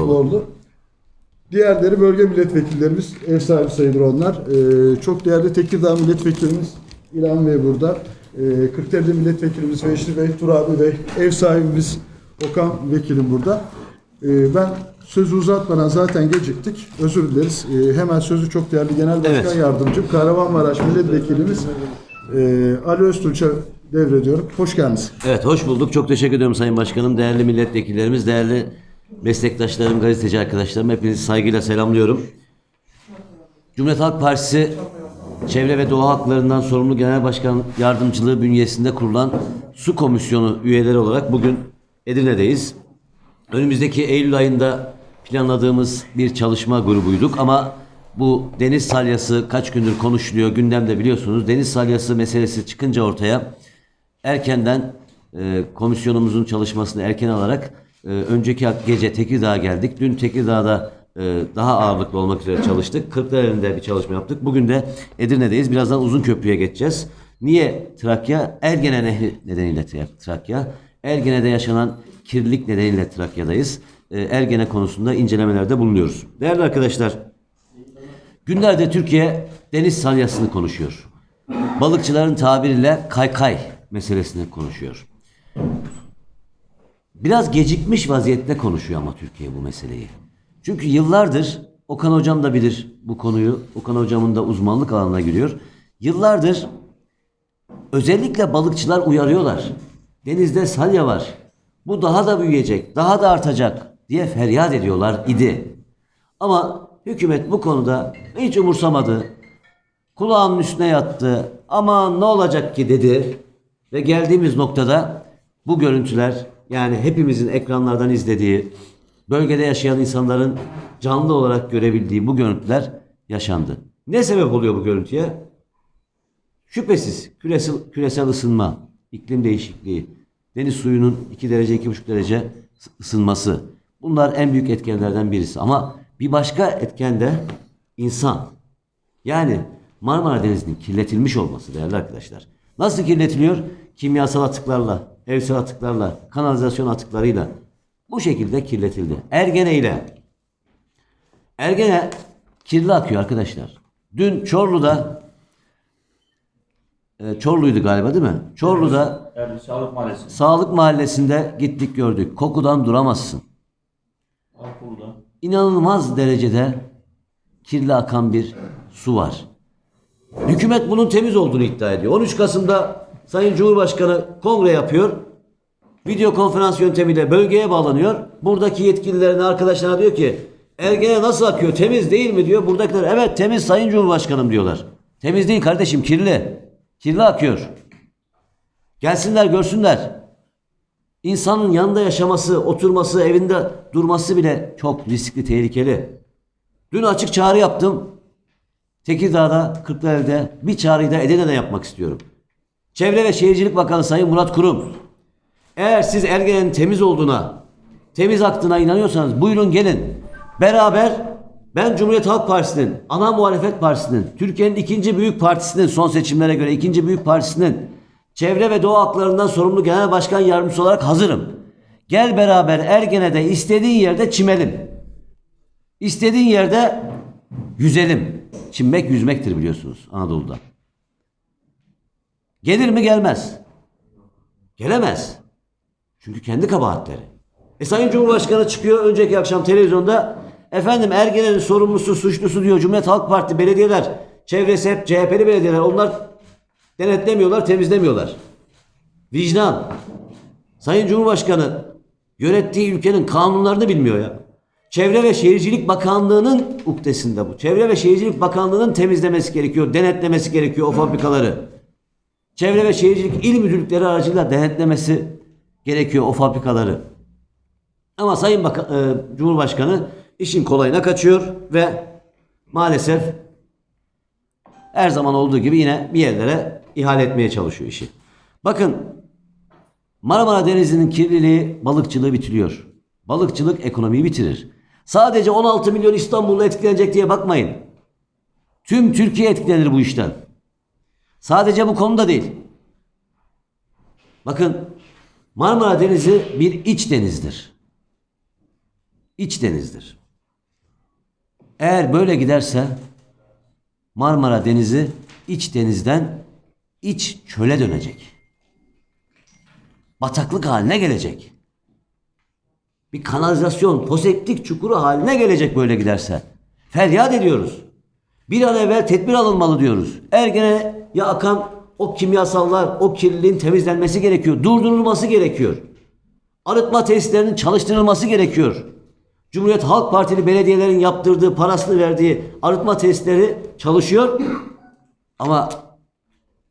Kutluoğlu. Diğerleri bölge milletvekillerimiz, ev sahibi sayılır onlar. Ee, çok değerli Tekirdağ milletvekilimiz İlhan Bey burada. Ee, Kırklareli milletvekilimiz Veşli Bey, Turabi Bey, ev sahibimiz Okan Vekilim burada. Ee, ben sözü uzatmadan zaten geciktik. Özür dileriz. Ee, hemen sözü çok değerli Genel Başkan Evet. Yardımcım, Kahramanmaraş milletvekilimiz e, Ali Öztürk'e devrediyorum. Hoş geldiniz. Evet hoş bulduk. Çok teşekkür ediyorum Sayın Başkanım. Değerli milletvekillerimiz, değerli meslektaşlarım, gazeteci arkadaşlarım hepinizi saygıyla selamlıyorum. Cumhuriyet Halk Partisi Çevre ve Doğa Haklarından sorumlu Genel Başkan Yardımcılığı bünyesinde kurulan Su Komisyonu üyeleri olarak bugün Edirne'deyiz. Önümüzdeki Eylül ayında planladığımız bir çalışma grubuyduk ama bu deniz salyası kaç gündür konuşuluyor gündemde biliyorsunuz. Deniz salyası meselesi çıkınca ortaya erkenden e, komisyonumuzun çalışmasını erken alarak e, önceki gece Tekirdağ'a geldik. Dün Tekirdağ'da e, daha ağırlıklı olmak üzere çalıştık. Kırklareli'nde bir çalışma yaptık. Bugün de Edirne'deyiz. Birazdan uzun köprüye geçeceğiz. Niye Trakya? Ergene Nehri nedeniyle Tra- Trakya. Ergene'de yaşanan kirlilik nedeniyle Trakya'dayız. E, Ergene konusunda incelemelerde bulunuyoruz. Değerli arkadaşlar, Günlerdir Türkiye deniz salyasını konuşuyor. Balıkçıların tabiriyle kaykay meselesini konuşuyor. Biraz gecikmiş vaziyette konuşuyor ama Türkiye bu meseleyi. Çünkü yıllardır Okan Hocam da bilir bu konuyu. Okan Hocam'ın da uzmanlık alanına giriyor. Yıllardır özellikle balıkçılar uyarıyorlar. Denizde salya var. Bu daha da büyüyecek, daha da artacak diye feryat ediyorlar idi. Ama hükümet bu konuda hiç umursamadı. Kulağının üstüne yattı. Aman ne olacak ki dedi. Ve geldiğimiz noktada bu görüntüler yani hepimizin ekranlardan izlediği, bölgede yaşayan insanların canlı olarak görebildiği bu görüntüler yaşandı. Ne sebep oluyor bu görüntüye? Şüphesiz küresel, küresel ısınma, iklim değişikliği, deniz suyunun 2 derece 2,5 derece ısınması. Bunlar en büyük etkenlerden birisi. Ama bir başka etken de insan. Yani Marmara Denizi'nin kirletilmiş olması değerli arkadaşlar. Nasıl kirletiliyor? Kimyasal atıklarla, evsel atıklarla, kanalizasyon atıklarıyla. Bu şekilde kirletildi. Ergene ile. Ergene kirli akıyor arkadaşlar. Dün Çorlu'da e, Çorlu'ydu galiba değil mi? Çorlu'da Erbil Sağlık Mahallesi. Sağlık Mahallesi'nde gittik gördük. Kokudan duramazsın. Alpur'da. İnanılmaz derecede kirli akan bir su var. Hükümet bunun temiz olduğunu iddia ediyor. 13 Kasım'da Sayın Cumhurbaşkanı kongre yapıyor. Video konferans yöntemiyle bölgeye bağlanıyor. Buradaki yetkililerine arkadaşlarına diyor ki Ergene nasıl akıyor? Temiz değil mi diyor. Buradakiler evet temiz Sayın Cumhurbaşkanım diyorlar. Temiz değil kardeşim kirli. Kirli akıyor. Gelsinler görsünler. İnsanın yanında yaşaması, oturması, evinde durması bile çok riskli, tehlikeli. Dün açık çağrı yaptım. Tekirdağ'da, Kırklareli'de bir çağrıyı da Edirne'de yapmak istiyorum. Çevre ve Şehircilik Bakanı Sayın Murat Kurum. Eğer siz Ergene'nin temiz olduğuna, temiz aktığına inanıyorsanız buyurun gelin. Beraber ben Cumhuriyet Halk Partisi'nin, ana muhalefet partisinin, Türkiye'nin ikinci büyük partisinin son seçimlere göre ikinci büyük partisinin çevre ve doğa haklarından sorumlu genel başkan yardımcısı olarak hazırım. Gel beraber Ergene'de istediğin yerde çimelim. İstediğin yerde yüzelim. Çimmek yüzmektir biliyorsunuz Anadolu'da. Gelir mi gelmez. Gelemez. Çünkü kendi kabahatleri. E Sayın Cumhurbaşkanı çıkıyor önceki akşam televizyonda efendim Ergene'nin sorumlusu, suçlusu diyor Cumhuriyet Halk Parti belediyeler, çevresi hep CHP'li belediyeler. Onlar denetlemiyorlar, temizlemiyorlar. Vicdan. Sayın Cumhurbaşkanı yönettiği ülkenin kanunlarını bilmiyor ya. Çevre ve Şehircilik Bakanlığı'nın uktesinde bu. Çevre ve Şehircilik Bakanlığı'nın temizlemesi gerekiyor, denetlemesi gerekiyor o fabrikaları. Çevre ve Şehircilik İl Müdürlükleri aracılığıyla denetlemesi gerekiyor o fabrikaları. Ama Sayın Baka- e, Cumhurbaşkanı işin kolayına kaçıyor ve maalesef her zaman olduğu gibi yine bir yerlere ihale etmeye çalışıyor işi. Bakın Marmara Denizi'nin kirliliği balıkçılığı bitiriyor. Balıkçılık ekonomiyi bitirir. Sadece 16 milyon İstanbullu etkilenecek diye bakmayın. Tüm Türkiye etkilenir bu işten. Sadece bu konuda değil. Bakın Marmara Denizi bir iç denizdir. iç denizdir. Eğer böyle giderse Marmara Denizi iç denizden iç çöle dönecek. Bataklık haline gelecek. Bir kanalizasyon, foseptik çukuru haline gelecek böyle giderse. Feryat ediyoruz. Bir an evvel tedbir alınmalı diyoruz. Ergene ya akan o kimyasallar, o kirliliğin temizlenmesi gerekiyor. Durdurulması gerekiyor. Arıtma tesislerinin çalıştırılması gerekiyor. Cumhuriyet Halk Partili belediyelerin yaptırdığı, parasını verdiği arıtma tesisleri çalışıyor. Ama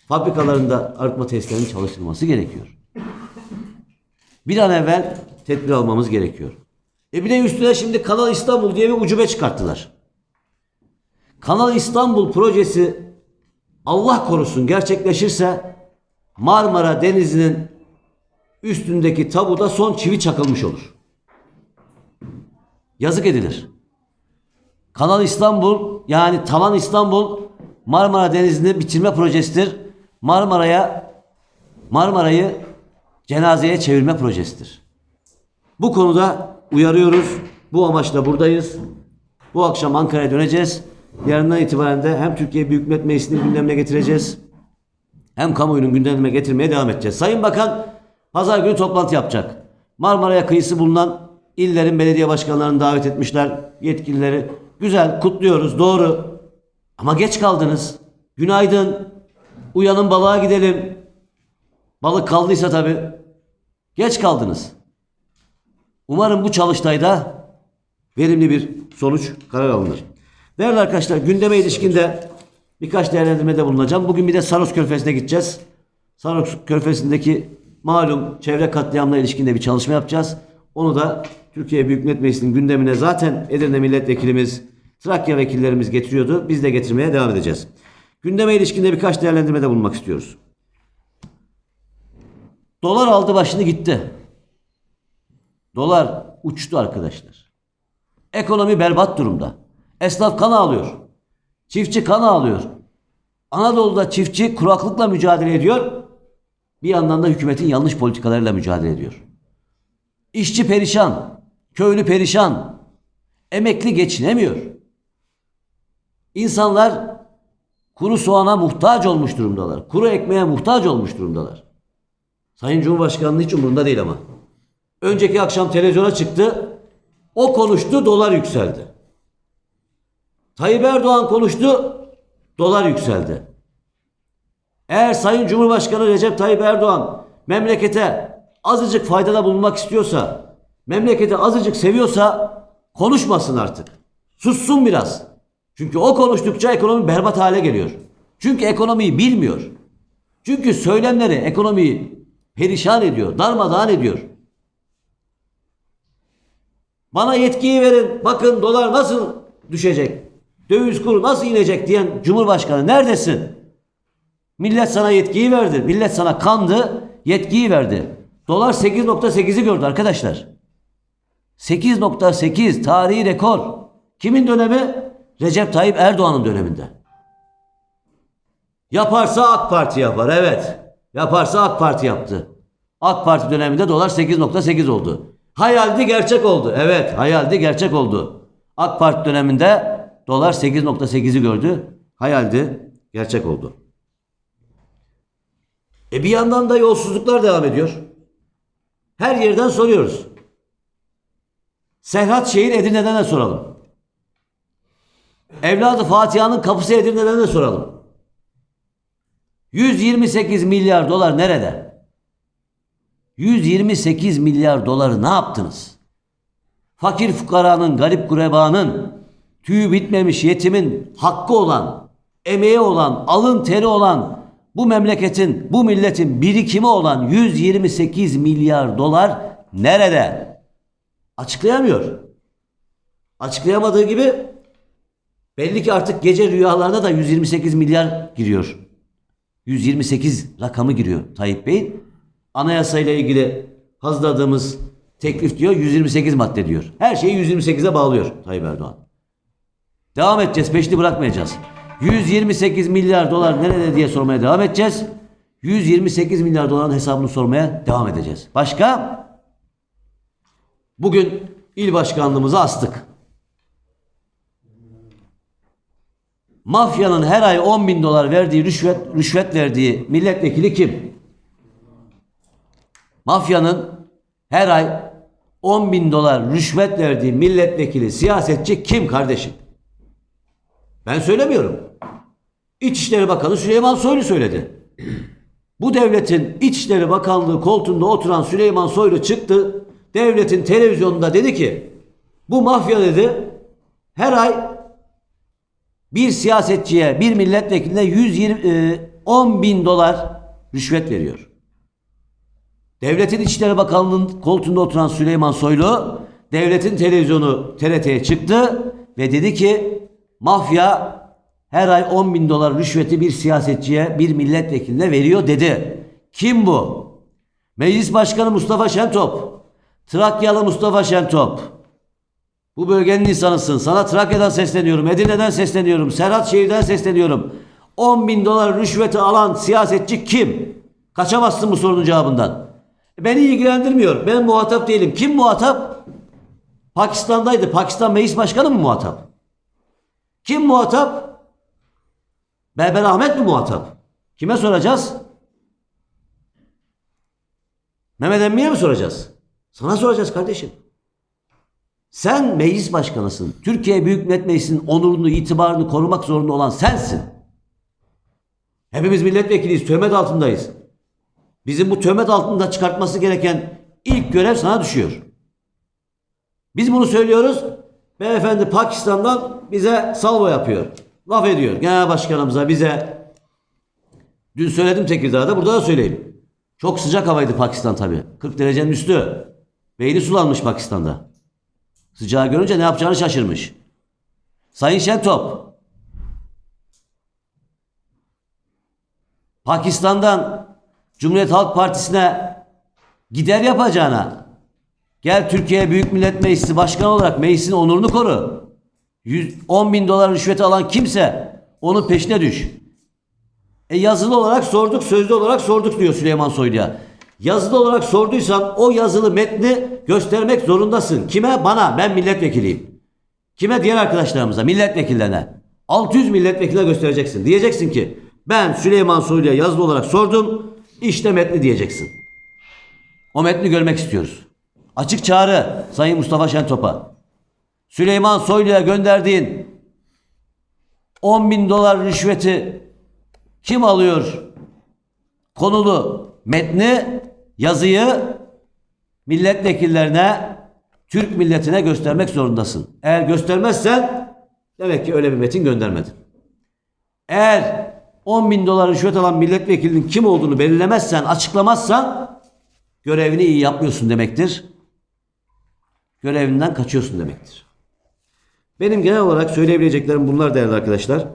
fabrikalarında arıtma tesislerinin çalıştırılması gerekiyor. Bir an evvel tedbir almamız gerekiyor. E bir de üstüne şimdi Kanal İstanbul diye bir ucube çıkarttılar. Kanal İstanbul projesi Allah korusun gerçekleşirse Marmara Denizi'nin üstündeki tabuda son çivi çakılmış olur. Yazık edilir. Kanal İstanbul yani Talan İstanbul Marmara Denizi'ni bitirme projesidir. Marmara'ya Marmara'yı cenazeye çevirme projesidir. Bu konuda uyarıyoruz. Bu amaçla buradayız. Bu akşam Ankara'ya döneceğiz. Yarından itibaren de hem Türkiye Büyük Millet Meclisi'nin gündemine getireceğiz. Hem kamuoyunun gündemine getirmeye devam edeceğiz. Sayın Bakan pazar günü toplantı yapacak. Marmara'ya kıyısı bulunan illerin belediye başkanlarını davet etmişler. Yetkilileri. Güzel kutluyoruz doğru. Ama geç kaldınız. Günaydın. Uyanın balığa gidelim. Balık kaldıysa tabii. Geç kaldınız. Umarım bu çalıştayda verimli bir sonuç karar alınır. Değerli arkadaşlar gündeme ilişkin de birkaç değerlendirmede bulunacağım. Bugün bir de Saros Körfezi'ne gideceğiz. Saros Körfezi'ndeki malum çevre katliamına ilişkin de bir çalışma yapacağız. Onu da Türkiye Büyük Millet Meclisi'nin gündemine zaten Edirne Milletvekilimiz, Trakya vekillerimiz getiriyordu. Biz de getirmeye devam edeceğiz. Gündeme ilişkin de birkaç değerlendirmede bulunmak istiyoruz. Dolar aldı başını gitti. Dolar uçtu arkadaşlar. Ekonomi berbat durumda. Esnaf kan ağlıyor. Çiftçi kan ağlıyor. Anadolu'da çiftçi kuraklıkla mücadele ediyor. Bir yandan da hükümetin yanlış politikalarıyla mücadele ediyor. İşçi perişan, köylü perişan, emekli geçinemiyor. İnsanlar kuru soğana muhtaç olmuş durumdalar. Kuru ekmeğe muhtaç olmuş durumdalar. Sayın Cumhurbaşkanı'nın hiç umurunda değil ama. Önceki akşam televizyona çıktı. O konuştu, dolar yükseldi. Tayyip Erdoğan konuştu, dolar yükseldi. Eğer Sayın Cumhurbaşkanı Recep Tayyip Erdoğan memlekete azıcık faydada bulunmak istiyorsa, memleketi azıcık seviyorsa konuşmasın artık. Sussun biraz. Çünkü o konuştukça ekonomi berbat hale geliyor. Çünkü ekonomiyi bilmiyor. Çünkü söylemleri ekonomiyi perişan ediyor, darmadağın ediyor. Bana yetkiyi verin. Bakın dolar nasıl düşecek? Döviz kuru nasıl inecek diyen Cumhurbaşkanı neredesin? Millet sana yetkiyi verdi. Millet sana kandı, yetkiyi verdi. Dolar 8.8'i gördü arkadaşlar. 8.8 tarihi rekor. Kimin dönemi? Recep Tayyip Erdoğan'ın döneminde. Yaparsa AK Parti yapar. Evet. Yaparsa AK Parti yaptı. AK Parti döneminde dolar 8.8 oldu. Hayaldi gerçek oldu. Evet hayaldi gerçek oldu. AK Parti döneminde dolar 8.8'i gördü. Hayaldi gerçek oldu. E bir yandan da yolsuzluklar devam ediyor. Her yerden soruyoruz. Serhat Şehir Edirne'den de soralım. Evladı Fatiha'nın kapısı Edirne'den de soralım. 128 milyar dolar nerede? 128 milyar doları ne yaptınız? Fakir fukaranın, garip gurebanın, tüyü bitmemiş yetimin hakkı olan, emeği olan, alın teri olan, bu memleketin, bu milletin birikimi olan 128 milyar dolar nerede? Açıklayamıyor. Açıklayamadığı gibi belli ki artık gece rüyalarına da 128 milyar giriyor. 128 rakamı giriyor Tayyip Bey'in. Anayasa ile ilgili hazırladığımız teklif diyor 128 madde diyor. Her şeyi 128'e bağlıyor Tayyip Erdoğan. Devam edeceğiz, peşini bırakmayacağız. 128 milyar dolar nerede diye sormaya devam edeceğiz. 128 milyar doların hesabını sormaya devam edeceğiz. Başka? Bugün il başkanlığımıza astık. Mafyanın her ay 10 bin dolar verdiği rüşvet, rüşvet verdiği milletvekili kim? Mafyanın her ay 10 bin dolar rüşvet verdiği milletvekili, siyasetçi kim kardeşim? Ben söylemiyorum. İçişleri Bakanı Süleyman Soylu söyledi. Bu devletin İçişleri Bakanlığı koltuğunda oturan Süleyman Soylu çıktı. Devletin televizyonunda dedi ki bu mafya dedi her ay bir siyasetçiye, bir milletvekiline 120, e, 10 bin dolar rüşvet veriyor. Devletin İçişleri Bakanlığı'nın koltuğunda oturan Süleyman Soylu devletin televizyonu TRT'ye çıktı ve dedi ki mafya her ay 10 bin dolar rüşveti bir siyasetçiye, bir milletvekiline veriyor dedi. Kim bu? Meclis Başkanı Mustafa Şentop. Trakyalı Mustafa Şentop. Bu bölgenin insanısın. Sana Trakya'dan sesleniyorum. Edirne'den sesleniyorum. Serhat Şehir'den sesleniyorum. 10 bin dolar rüşveti alan siyasetçi kim? Kaçamazsın bu sorunun cevabından. Beni ilgilendirmiyor. Ben muhatap değilim. Kim muhatap? Pakistan'daydı. Pakistan Meclis Başkanı mı muhatap? Kim muhatap? Berber Ahmet mi muhatap? Kime soracağız? Mehmet Emmi'ye mi soracağız? Sana soracağız kardeşim. Sen meclis başkanısın. Türkiye Büyük Millet Meclisi'nin onurunu, itibarını korumak zorunda olan sensin. Hepimiz milletvekiliyiz, töhmet altındayız. Bizim bu töhmet altında çıkartması gereken ilk görev sana düşüyor. Biz bunu söylüyoruz. Beyefendi Pakistan'dan bize salvo yapıyor. Laf ediyor. Genel başkanımıza bize. Dün söyledim Tekirdağ'da burada da söyleyeyim. Çok sıcak havaydı Pakistan tabii. 40 derecenin üstü. Beyni sulanmış Pakistan'da. Sıcağı görünce ne yapacağını şaşırmış. Sayın Şentop. Pakistan'dan Cumhuriyet Halk Partisi'ne gider yapacağına gel Türkiye Büyük Millet Meclisi Başkanı olarak meclisin onurunu koru. 110 bin dolar rüşveti alan kimse onun peşine düş. E yazılı olarak sorduk, sözlü olarak sorduk diyor Süleyman Soylu'ya. Yazılı olarak sorduysan o yazılı metni göstermek zorundasın. Kime? Bana. Ben milletvekiliyim. Kime? Diğer arkadaşlarımıza, milletvekillerine. 600 milletvekiline göstereceksin. Diyeceksin ki ben Süleyman Soylu'ya yazılı olarak sordum. İşte metni diyeceksin. O metni görmek istiyoruz. Açık çağrı Sayın Mustafa Şentop'a. Süleyman Soylu'ya gönderdiğin 10 bin dolar rüşveti kim alıyor? Konulu metni, yazıyı milletvekillerine, Türk milletine göstermek zorundasın. Eğer göstermezsen demek ki öyle bir metin göndermedin. Eğer 10 bin dolar rüşvet alan milletvekilinin kim olduğunu belirlemezsen, açıklamazsan görevini iyi yapmıyorsun demektir. Görevinden kaçıyorsun demektir. Benim genel olarak söyleyebileceklerim bunlar değerli arkadaşlar.